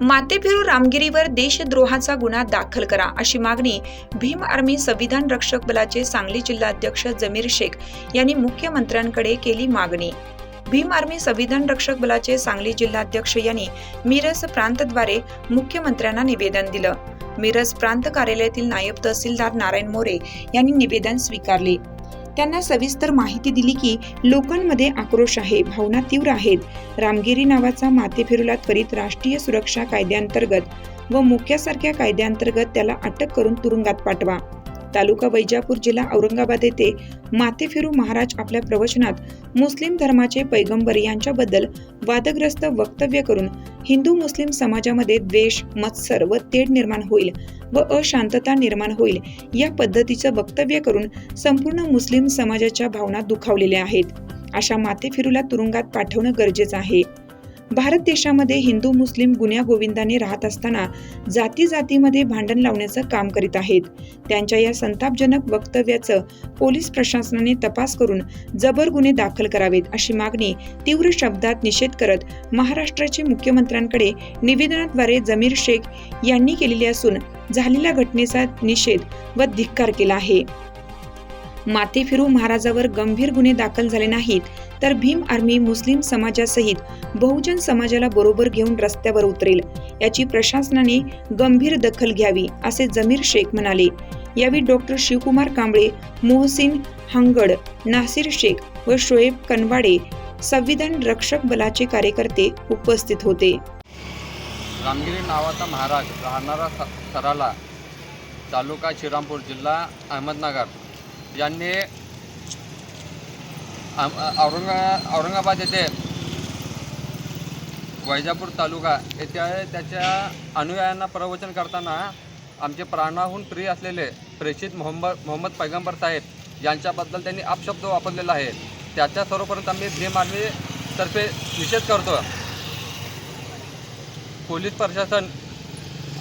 मातेफिरू रामगिरीवर देशद्रोहाचा गुन्हा दाखल करा अशी मागणी भीम आर्मी संविधान रक्षक बलाचे सांगली जिल्हाध्यक्ष जमीर शेख यांनी मुख्यमंत्र्यांकडे केली मागणी. भीम आर्मी संविधान रक्षक बलाचे सांगली जिल्हाध्यक्ष यांनी मिरज प्रांतद्वारे मुख्यमंत्र्यांना निवेदन दिलं. मिरज प्रांत कार्यालयातील नायब तहसीलदार नारायण मोरे यांनी निवेदन स्वीकारले. त्यांना सविस्तर माहिती दिली की लोकांमध्ये आक्रोश आहे भावना तीव्र आहेत. रामगिरी नावाचा माथेफिरूला त्वरित राष्ट्रीय सुरक्षा कायद्याअंतर्गत व मुख्यासारख्या कायद्याअंतर्गत त्याला अटक करून तुरुंगात पाठवा. तालुका वैजापूर जिल्हा औरंगाबाद येथे माथेफिरू महाराज आपल्या प्रवचनात मुस्लिम धर्माचे पैगंबर यांच्याबद्दल वादग्रस्त वक्तव्य करून हिंदू मुस्लिम समाजामध्ये द्वेष मत्सर व तेढ निर्माण होईल व अशांतता निर्माण होईल या पद्धतीचं वक्तव्य करून संपूर्ण मुस्लिम समाजाच्या भावना दुखावलेल्या आहेत. अशा माथेफिरूला तुरुंगात पाठवणं गरजेचं आहे. भारत देशामध्ये हिंदू मुस्लिम गुन्ह्या गोविंदाने राहत असताना जाती जातीमध्ये भांडण लावण्याचं काम करीत आहेत. त्यांच्या या संतापजनक वक्तव्याचं पोलीस प्रशासनाने तपास करून जबर गुन्हे दाखल करावेत अशी मागणी तीव्र शब्दात निषेध करत महाराष्ट्राचे मुख्यमंत्र्यांकडे निवेदनाद्वारे जमीर शेख यांनी केलेली असून झालेल्या घटनेचा निषेध व धिक्कार केला आहे. माथेफिरू महाराजावर गंभीर गुन्हे दाखल झाले नाहीत तर भीम आर्मी मुस्लिम समाजासहित बहुजन समाजाला बरोबर घेऊन रस्त्यावर उतरेल. याची प्रशासनाने गंभीर दखल घ्यावी असे जमीर शेख म्हणाले. यावेळी डॉक्टर शिवकुमार कांबळे मोहसिन हंगड नासिर शेख व शोएब कनवाडे संविधान रक्षक बलाचे कार्यकर्ते उपस्थित होते. रामगिरी नावाचा महाराज राहणारा सराला तालुका श्रीरामपूर जिल्हा अहमदनगर यांनी औरंगा औरंगाबाद येथे वैजापूर तालुका येथे त्याच्या अनुयायांना प्रवचन करताना आमचे प्राणाहून प्रिय असलेले प्रेषित मोहम्मद मोहम्मद पैगंबर साहेब यांच्याबद्दल त्यांनी अपशब्द वापरलेला आहे. त्याच्या सर्वपर्यंत आम्ही भीम आर्मीतर्फे निषेध करतो. पोलीस प्रशासन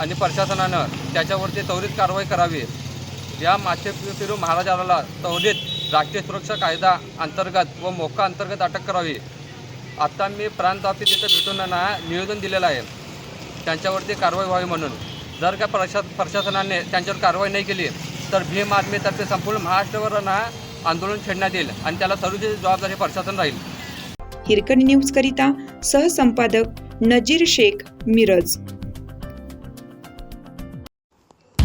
आणि प्रशासनानं त्याच्यावरती त्वरित कारवाई करावी. या माथे फिरू महाराजाला त्वरित राष्ट्रीय सुरक्षा कायदा अंतर्गत व मोका अंतर्गत अटक करावी. आत्ता मी प्रांत ऑफिस इथं भेटून ना निवेदन दिलेलं आहे. त्यांच्यावरती कारवाई व्हावी म्हणून. जर का प्रशा प्रशासनाने त्यांच्यावर कारवाई नाही केली तर भीम आर्मीतर्फे संपूर्ण महाराष्ट्रावर ना आंदोलन छेडण्यात येईल आणि त्याला सर्व जबाबदारी प्रशासन राहील. हिरकणी न्यूज करिता सहसंपादक नजीर शेख मिरज.